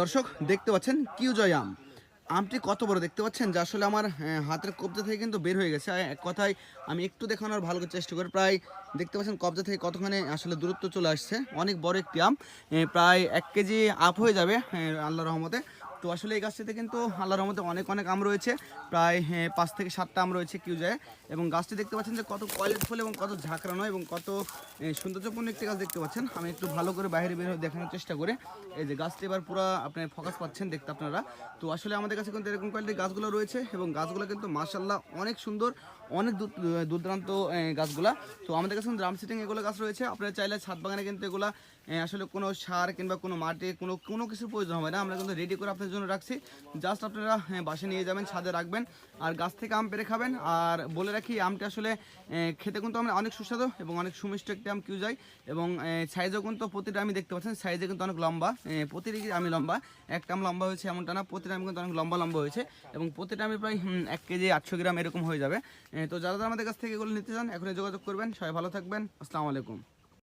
দর্শক, দেখতে পাচ্ছেন কিউজয় আম। আমটি কত বড় দেখতে পাচ্ছেন? যা আসলে আমার হাতের কবজা থেকে কিন্তু বের হয়ে গেছে। এক কথায়, আমি একটু দেখানোর ভালো করে চেষ্টা করি। প্রায় দেখতে পাচ্ছেন কবজা থেকে কতখানি আসলে দূরত্ব চলে আসছে। অনেক বড় একটি আম। প্রায় এক কেজি আপ হয়ে যাবে আল্লাহ রহমতে। তো আসলে এই গাছটিতে কিন্তু আল্লাহর রহমতে অনেক অনেক আম রয়েছে। প্রায় হ্যাঁ, পাঁচ থেকে সাতটা আম রয়েছে কিউ যায়। এবং গাছটি দেখতে পাচ্ছেন যে কত কোয়ালিটি ফুল এবং কত ঝাঁকড়ানো এবং কত সৌন্দর্যপূর্ণ একটি গাছ দেখতে পাচ্ছেন। আমি একটু ভালো করে বাইরে বের হয়ে দেখানোর চেষ্টা করে। এই যে গাছটি এবার পুরো আপনি ফোকাস পাচ্ছেন দেখতে আপনারা। তো আসলে আমাদের কাছে কিন্তু এরকম কোয়ালিটির গাছগুলো রয়েছে এবং গাছগুলো কিন্তু মার্শাল্লাহ অনেক সুন্দর অনেক দূর দূরান্ত গাছগুলা। তো আমাদের কাছে ড্রাম সিটিং এগুলো গাছ রয়েছে। আপনারা চাইলে ছাদ বাগানে কিন্তু এগুলা আসলে কোনো সার কিংবা কোনো মাটি কোনো কোনো কিছুর প্রয়োজন হবে না। আমরা কিন্তু রেডি করে আপনাদের জন্য রাখছি। জাস্ট আপনারা হ্যাঁ, বাসে নিয়ে যাবেন ছাদে রাখবেন আর গাছ থেকে আম পেরে খাবেন। আর বলে রাখি আমটা আসলে খেতে কিন্তু আমরা অনেক সুস্বাদু এবং অনেক সুমিষ্ট একটি আম কিউ যায় এবং সাইজও কিন্তু প্রতিটা আমি দেখতে পাচ্ছেন সাইজে কিন্তু অনেক লম্বা। প্রতিটি আমি লম্বা একটা আম লম্বা হয়েছে এমনটা না প্রতিটা আমি কিন্তু অনেক লম্বা লম্বা হয়েছে। এবং প্রতিটা আমি প্রায় এক কেজি আটশো গ্রাম এরকম হয়ে যাবে। তো যারা যারা আমাদের কাছ থেকে এগুলো নিতে চান এখনই যোগাযোগ করবেন। সবাই ভালো থাকবেন। আসসালামু আলাইকুম।